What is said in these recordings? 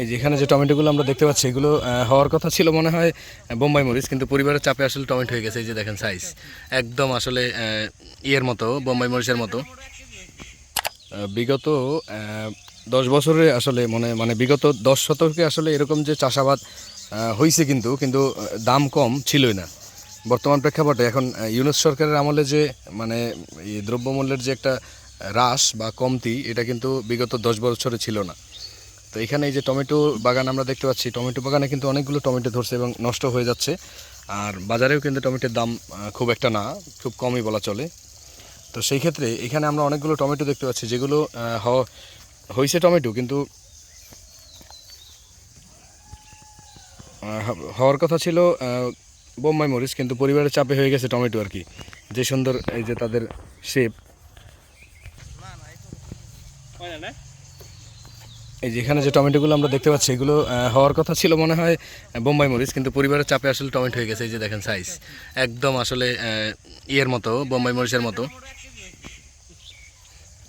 এই যে এখানে যে টমেটোগুলো আমরা দেখতে পাচ্ছি, এগুলো হওয়ার কথা ছিল মনে হয় বোম্বাই মরিচ, কিন্তু পরিবারের চাপে আসলে টমেটো হয়ে গেছে, এই যে দেখেন সাইজ একদম আসলে ইয়ের মতো, বোম্বাই মরিচের মতো। বিগত দশ বছরে আসলে মনে মানে বিগত দশ শতকে আসলে এরকম যে চাষাবাদ হয়েছে কিন্তু কিন্তু দাম কম ছিলই না। বর্তমান প্রেক্ষাপটে এখন ইউনুস সরকারের আমলে যে মানে দ্রব্যমূল্যের যে একটা হ্রাস বা কমতি, এটা কিন্তু বিগত দশ বছরে ছিল না। তো এখানে এই যে টমেটো বাগান আমরা দেখতে পাচ্ছি, টমেটো বাগানে কিন্তু অনেকগুলো টমেটো ধরছে এবং নষ্ট হয়ে যাচ্ছে। আর বাজারেও কিন্তু টমেটোর দাম খুব একটা না, খুব কমই বলা চলে। তো সেই ক্ষেত্রে এখানে আমরা অনেকগুলো টমেটো দেখতে পাচ্ছি, যেগুলো হয়েছে টমেটো, কিন্তু হওয়ার কথা ছিল বোম্বাই মরিচ, কিন্তু পরিবারের চাপে হয়ে গেছে টমেটো আর কি। যে সুন্দর এই যে তাদের শেপ এই যেখানে যে টমেটোগুলো আমরা দেখতে পাচ্ছি, এগুলো হওয়ার কথা ছিল মনে হয় বোম্বাই মরিচ, কিন্তু পরিবারের চাপে আসলে টমেটো হয়ে গেছে, এই যে দেখেন সাইজ একদম আসলে ইয়ের মতো, বোম্বাই মরিচের মতো।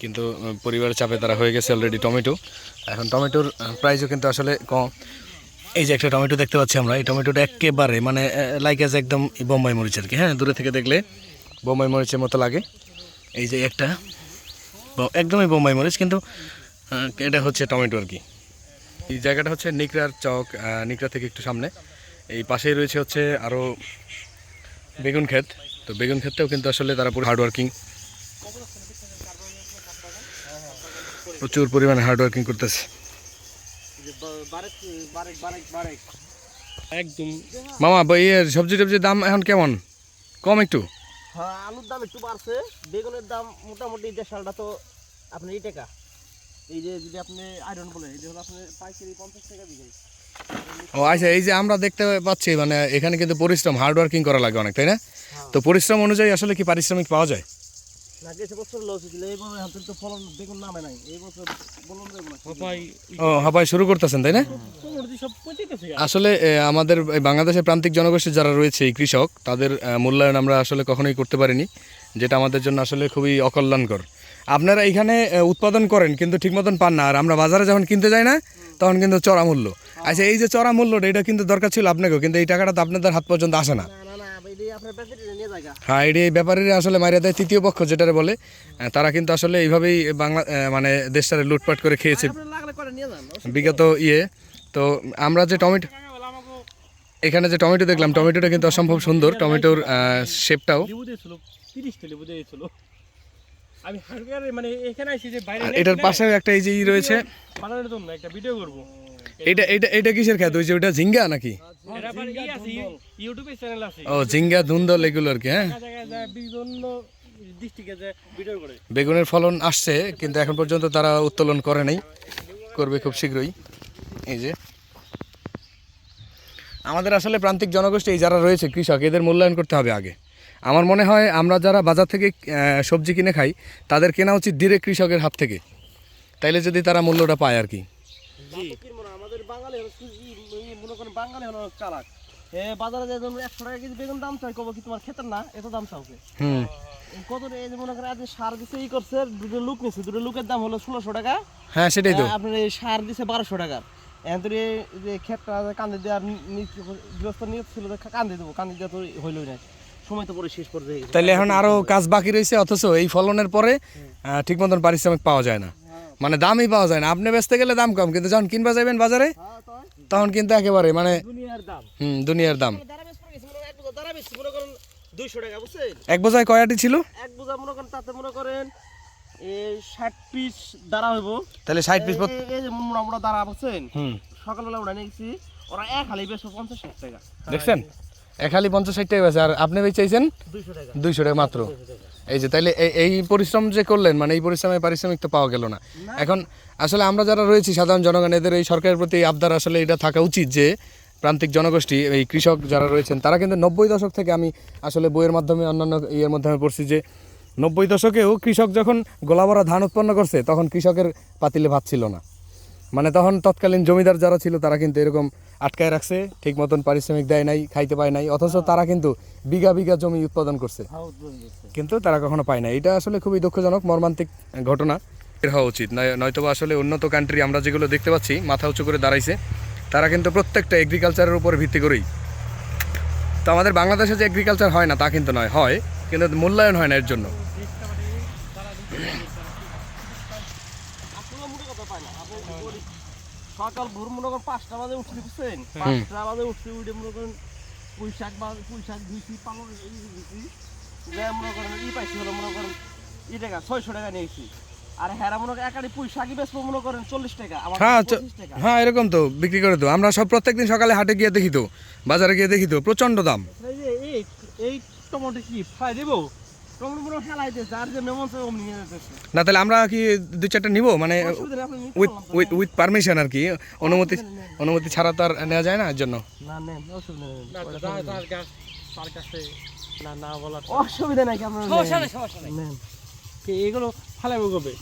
কিন্তু পরিবারের চাপে তারা হয়ে গেছে অলরেডি টমেটো। এখন টমেটোর প্রাইসও কিন্তু আসলে কম। এই যে একটা টমেটো দেখতে পাচ্ছি আমরা, এই টমেটোটা একেবারে মানে লাইক অ্যাজ একদম বোম্বাই মরিচ আর কি। হ্যাঁ দূরে থেকে দেখলে বোম্বাই মরিচের মতো লাগে। এই যে একটা একদমই বোম্বাই মরিচ, কিন্তু এটা হচ্ছে টমেটো আর কি। এই জায়গাটা হচ্ছে নিকরার চক নিকরা থেকে একটু সামনে। এই পাশেই রয়েছে হচ্ছে আরও বেগুন ক্ষেত। তো বেগুন ক্ষেতটাও কিন্তু আসলে তারা পুরো হার্ডওয়ার্কিং প্রচুর পরিমাণে হার্ডওয়ার্কিং করতেছে। একদম। মামা এর সবজি টবজির দাম এখন কেমন? কম একটু। হ্যাঁ আলুর দাম একটু বাড়ছে। বেগুনের দাম মোটামুটি দেড়শালটা তো আপনার এই টাকা। এই যে যদি আপনি আয়রন বলে এই যে হলো আপনার পাইকারি পঞ্চাশ টাকা বিঘাই ও আচ্ছা এই যে আমরা দেখতে পাচ্ছি মানে এখানে কিন্তু পরিশ্রম হার্ডওয়ার্কিং করা লাগে অনেক তাই না? তো পরিশ্রম অনুযায়ী আসলে কি পারিশ্রমিক পাওয়া যায়? না গেছে বছর লস হয়েছিল এই বছর হাতে তো ফলন বেগুন নামে নাই এই বছর বলুন দেবো না সবাই ও হাবাই শুরু করতেছেন তাই না? আসলে আমাদের বাংলাদেশের প্রান্তিক জনগোষ্ঠী যারা রয়েছে এই কৃষক তাদের মূল্যায়ন আমরা আসলে কখনোই করতে পারিনি যেটা আমাদের জন্য আসলে খুবই অকল্যাণকর। আপনারা এখানে উৎপাদন করেন কিন্তু ঠিক মতন পান না। আর আমরা বাজারে যখন কিনতে যাই না তখন কিন্তু চড়া মূল্য। আচ্ছা এই যে চড়া মূল্যটা এটা কিন্তু দরকার ছিল আপনাকেও কিন্তু এই টাকাটা তো আপনাদের হাত পর্যন্ত আসে না। হ্যাঁ এটি এই ব্যাপারীরা আসলে মারিয়া দেয় তৃতীয় পক্ষ যেটারে বলে। তারা কিন্তু আসলে এইভাবেই বাংলা মানে দেশটারে লুটপাট করে খেয়েছে। আপনার লাগলে করে নিয়ে যান বিগত ইয়ে তো আমরা যে টমেটো এখানে যে টমেটো দেখলাম টমেটোটা কিন্তু অসম্ভব সুন্দর। টমেটোর শেপটাও আমি হালকার মানে এখানে আইছি যে বাইরে এটার পাশেও একটা এই যে ই রয়েছে। বানানোর জন্য একটা ভিডিও করব। এটা এটা এটা কিসের খ্যাত? ওই যে ওটা ঝিঙ্গা নাকি? ইউটিউবে চ্যানেল আছে ও ঝিঙ্গা ধুন্দল এগুলো আর কি হ্যাঁ? বিভিন্ন বেগুনের ফলন আসছে কিন্তু এখন পর্যন্ত তারা উত্তোলন করে নাই। করবে খুব শীঘ্রই। এই যে। আমাদের আসলে প্রান্তিক জনগোষ্ঠী এই যারা রয়েছে কৃষক এদের মূল্যায়ন করতে হবে আগে। আমার মনে হয় আমরা যারা বাজার থেকে আহ, সবজি কিনে খাই তাদের কেনা উচিত ডিরেক্ট কৃষকের হাত থেকে। তাইলে যদি তারা মূল্যটা পায় আর কি। জি। আমাদের বাঙালি হলো সুজি এই মনে করেন বাঙালি হলো চালাক। বাজারে যে একশো টাকা কেজি বেগুন দাম চাই কব কি তোমার ক্ষেতের না? এত দাম এই কত এই যে মনে করেন আজ সার দিছে ই করছে দুটো লুক নিছে দুটো লুকের দাম হলো ষোলোশো টাকা। হ্যাঁ সেটাই তো। আপনার এই সার দিছে বারোশো তো যে ক্ষেতটা কান্দে দেওয়ার ছিল কান্দে দেবো। কান্দে দেওয়া তো হইলই না। সময় তো পরে শেষ করে দিয়ে গেছে। তাইলে এখন আরও কাজ বাকি রয়েছে অথচ এই ফলনের পরে ঠিক মতন পারিশ্রমিক পাওয়া যায় না। মানে দামই পাওয়া যায় না। আপনি বেচতে গেলে দাম কম কিন্তু যখন কিনবা যাবেন বাজারে হ্যাঁ, তখন কিন্তু একেবারে মানে দুনিয়ার দাম। হুম দুনিয়ার দাম। এক বোঝায় কয়াটি ছিল? এক বোঝা মনে করেন তাতে মনে করেন ষাট পিস দাঁড়া হইব। তাহলে ষাট পিস মোড়া দাঁড়া বুঝছেন? সকালবেলা উড়ে নিয়ে গেছি ওরা এক হালি বেশ পঞ্চাশ ষাট টাকা। দেখছেন? খালি পঞ্চাশ ষাট টাকা বেচে আর আপনি বেচ চাইছেন দুইশো টাকা মাত্র। এই যে তাইলে এই- এই পরিশ্রম যে করলেন মানে এই পরিশ্রমে পারিশ্রমিক তো পাওয়া গেল না। এখন আসলে আমরা যারা রয়েছি সাধারণ জনগণ এদের এই সরকারের প্রতি আবদার আসলে এটা থাকা উচিত যে প্রান্তিক জনগোষ্ঠী এই কৃষক যারা রয়েছেন তারা কিন্তু নব্বই দশক থেকে আমি আসলে বইয়ের মাধ্যমে অন্যান্য ইয়ের মাধ্যমে পড়ছি যে নব্বই দশকেও কৃষক যখন গোলাভরা ধান উৎপন্ন করছে তখন কৃষকের পাতিলে ভাত ছিল না। মানে তখন তৎকালীন জমিদার যারা ছিল তারা কিন্তু এরকম আটকায় রাখছে, ঠিক মতন পারিশ্রমিক দেয় নাই, খাইতে পায় নাই, অথচ তারা কিন্তু বিঘা বিঘা জমি উৎপাদন করছে। কিন্তু তারা কখনো পায় না এটা আসলে খুবই দুঃখজনক, মর্মান্তিক ঘটনা। হওয়া উচিত। নয়- নয়তোবা আসলে উন্নত কান্ট্রি আমরা যেগুলো দেখতে পাচ্ছি, মাথা উঁচু করে দাঁড়াইছে, তারা কিন্তু প্রত্যেকটা এগ্রিকালচারের উপর ভিত্তি করেই। তো আমাদের বাংলাদেশে যে এগ্রিকালচার হয় না, তা কিন্তু নয়, হয়, কিন্তু মূল্যায়ন হয় না এর জন্য। সকাল ভোর মনে করেন পাঁচটা বাজে উঠছি বুঝছেন পাঁচটা বাজে উঠছি উঠে মনে করেন পুঁই শাক বা পুঁই শাক দিয়েছি পালন দিয়েছি যা মনে করেন ই পাইছি হলো মনে করেন ই টাকা ছয়শো টাকা নিয়েছি। আর হেরা মনে করেন একাডি পুঁই শাকই বেচবো মনে করেন চল্লিশ টাকা আমার হ্যাঁ টাকা। হ্যাঁ এরকম তো বিক্রি করে তো আমরা সব প্রত্যেকদিন সকালে হাটে গিয়ে দেখি তো বাজারে গিয়ে দেখি তো প্রচণ্ড দাম। এই যে এই এই টমেটো কি ফ্রাই দেবো? না তাহলে আমরা কি দু চারটা নিব? মানে উইথ উইথ উইথ পারমিশন আর কি। অনুমতি অনুমতি ছাড়া তো আর নেওয়া যায় না এর জন্য? না অসুবিধা নেই। এগুলো ফালাইবো কবে?